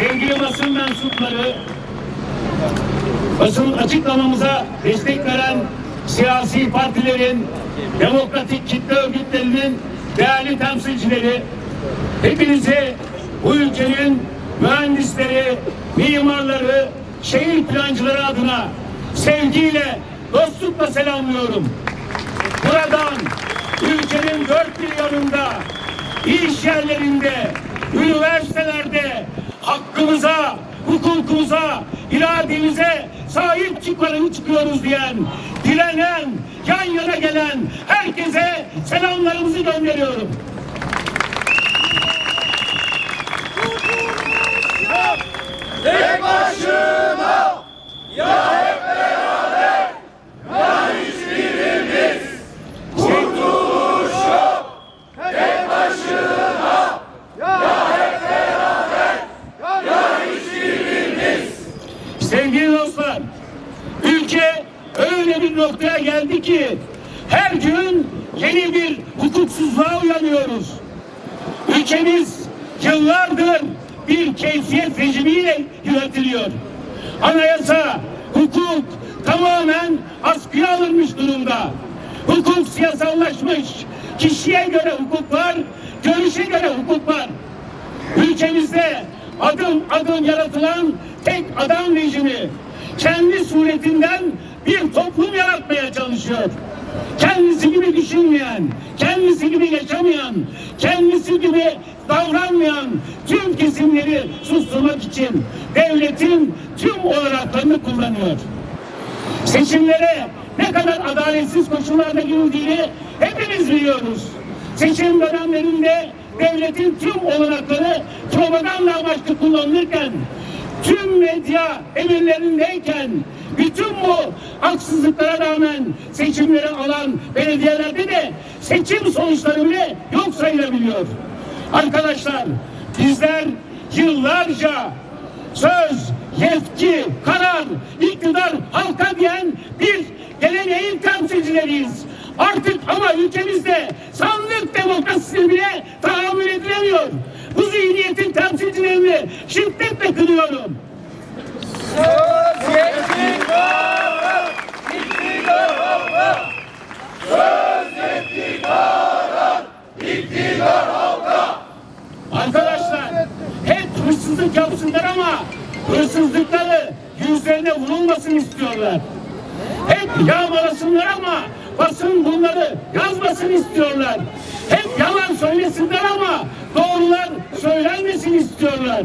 sevgili basın mensupları, basın açıklamamıza destek veren siyasi partilerin, demokratik kitle örgütlerinin değerli temsilcileri, hepinizi bu ülkenin mühendisleri, mimarları, şehir plancıları adına sevgiyle, dostlukla selamlıyorum. Buradan ülkenin dört bir yanında, iş yerlerinde, üniversitelerde hakkımıza, hukukumuza, irademize sahip çıkarım çıkıyoruz diyen, direnen, yan yana gelen herkese selamlarımızı gönderiyorum. Tek başına ya hep Kurtuluş tek başına Sevgili dostlar, ülke öyle bir noktaya geldi ki her gün yeni bir hukuksuzluğa uyanıyoruz. Ülkemiz yıllardır bir keyfiyet rejimiyle yönetiliyor. Anayasa, hukuk tamamen askıya alınmış durumda. Hukuk siyasallaşmış. Kişiye göre hukuk var, görüşe göre hukuk var. Ülkemizde adım adım yaratılan tek adam rejimi kendi suretinden bir toplum yaratmaya çalışıyor. Kendisi gibi düşünmeyen, kendisi gibi yaşamayan, kendisi gibi davranmayan tüm kesimleri susturmak için devletin tüm olanaklarını kullanıyor. Seçimlere ne kadar adaletsiz koşullarda girildiğini hepimiz biliyoruz. Seçim dönemlerinde devletin tüm olanakları propaganda amaçlı kullanılırken, tüm medya emirlerindeyken, bütün bu haksızlıklara rağmen seçimleri alan belediyelerde de seçim sonuçları bile yok sayılabiliyor. Arkadaşlar bizler yıllarca söz, yetki, karar, iktidar halka diyen bir geleneğin temsilcileriyiz. Artık ama ülkemizde sandık demokrasisine bile tahammül edilemiyor. Bu zihniyetin temsilcilerini şiddetle kınıyorum. söz iktidara, iktidar halka. Söz iktidara, iktidar halka. Arkadaşlar hep hırsızlık yapsınlar ama hırsızlıkları yüzlerine vurulmasın istiyorlar. Hep yağmalasınlar ama basın bunları yazmasın istiyorlar. Hep yalan söylesinler ama doğrular söylenmesin istiyorlar.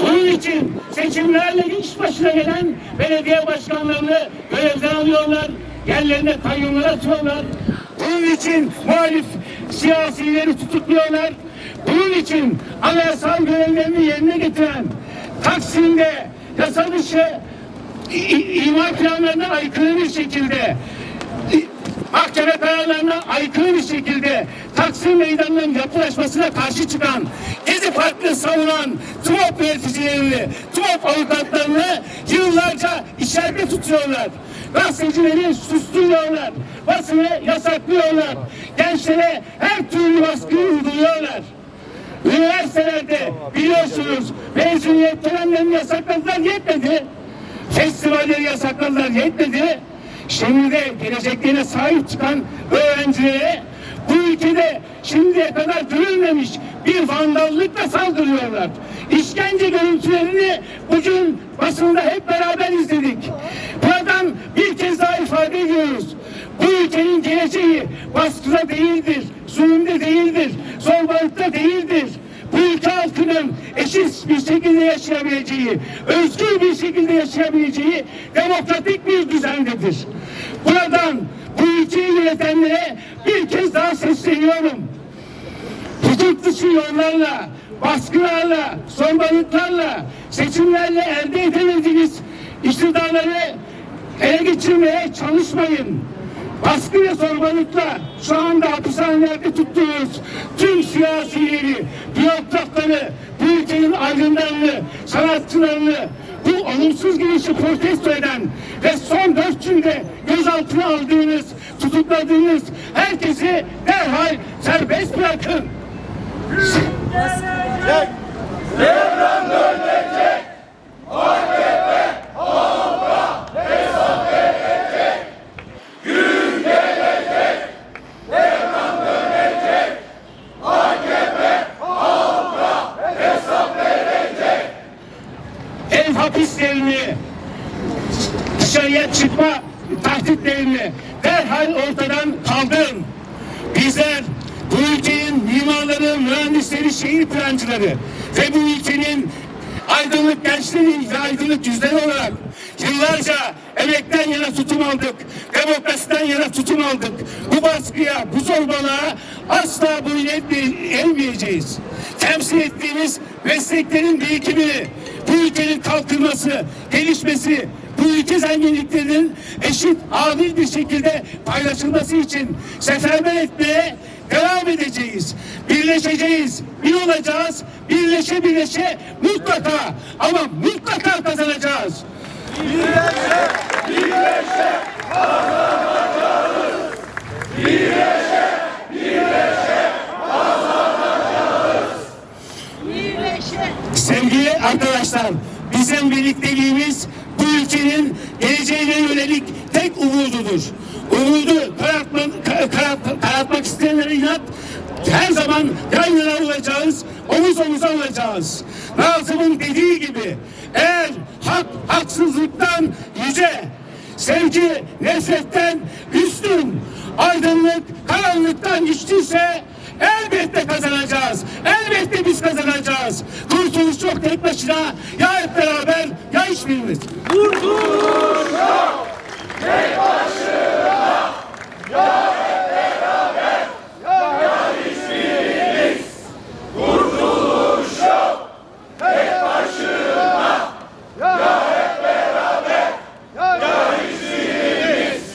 Bunun için seçimlerle iş başına gelen belediye başkanlarını görevden alıyorlar. Yerlerine kayyumlar atıyorlar. Bunun için muhalif siyasileri tutukluyorlar. Bunun için anayasal görevlerini yerine getiren Taksim'de yasa dışı imar planlarına aykırı bir şekilde mahkeme kararlarına aykırı bir şekilde Taksim Meydanı'nın yapılaşmasına karşı çıkan Gezi Parkı'nı savunan TUOP yöneticilerini, TUOP avukatlarını yıllarca içeride tutuyorlar. Gazetecileri susturuyorlar. Basını yasaklıyorlar. Gençlere her türlü baskıyı uyguluyorlar. Üniversitelerde biliyorsunuz mezuniyet törenlerini yasakladılar yetmedi. Festivalleri yasakladılar yetmedi. Şimdi de geleceklerine sahip çıkan öğrencilere bu ülkede şimdiye kadar görülmemiş bir vandallıkla saldırıyorlar. İşkence görüntülerini bugün basında hep beraber izledik. Buradan bir kez daha ifade ediyoruz. Bu ülkenin geleceği baskıda değildir, zulümde değildir, zorbalıkta değildir. Bu ülke halkının eşit bir şekilde yaşayabileceği, özgür bir şekilde yaşayabileceği demokratik bir düzendedir. Buradan bu ülkeyi yönetenlere bir kez daha sesleniyorum. Hukuk dışı yollarla, baskılarla, zorbalıklarla, seçimlerle elde edemediğiniz iktidarları ele geçirmeye çalışmayın. Baskı ve zorbalıkla şu anda hapishanelerde tuttuğunuz tüm siyasileri, bürokratları, bu ülkenin aydınlarını, sanatçılarını, bu olumsuz girişi protesto eden ve son dört günde gözaltına aldığınız, tutukladığınız herkesi derhal serbest bırakın. Devran dönecek. Tahditlerini derhal ortadan kaldırın. Bizler bu ülkenin mimarları, mühendisleri, şehir plancıları ve bu ülkenin aydınlık gençleri ve aydınlık yüzleri olarak yıllarca emekten yana tutum aldık, demokrasiden yana tutum aldık. Bu baskıya, bu zorbalığa asla boyun eğme- eğmeyeceğiz. Temsil ettiğimiz mesleklerin birikimini, bu ülkenin kalkınması, gelişmesi, bu ülke zenginliklerinin eşit, adil bir şekilde paylaşılması için seferber etmeye devam edeceğiz. Birleşeceğiz, bir olacağız, birleşe birleşe mutlaka ama mutlaka kazanacağız. Birleşe. Sevgili arkadaşlar, bizim birlikteliğimiz bu ülkenin geleceğine yönelik tek umududur. Umudu karartma, ka- karart- karartmak isteyenlere inat, her zaman yan yana olacağız, omuz omuza olacağız. Nazım'ın dediği gibi, eğer hak haksızlıktan yüce, sevgi nefretten üstün, aydınlık karanlıktan güçlüyse elbette kazanacağız. Elbette biz kazanacağız. Kurtuluş yok tek başına. Ya hep beraber ya hiçbirimiz. Kurtuluş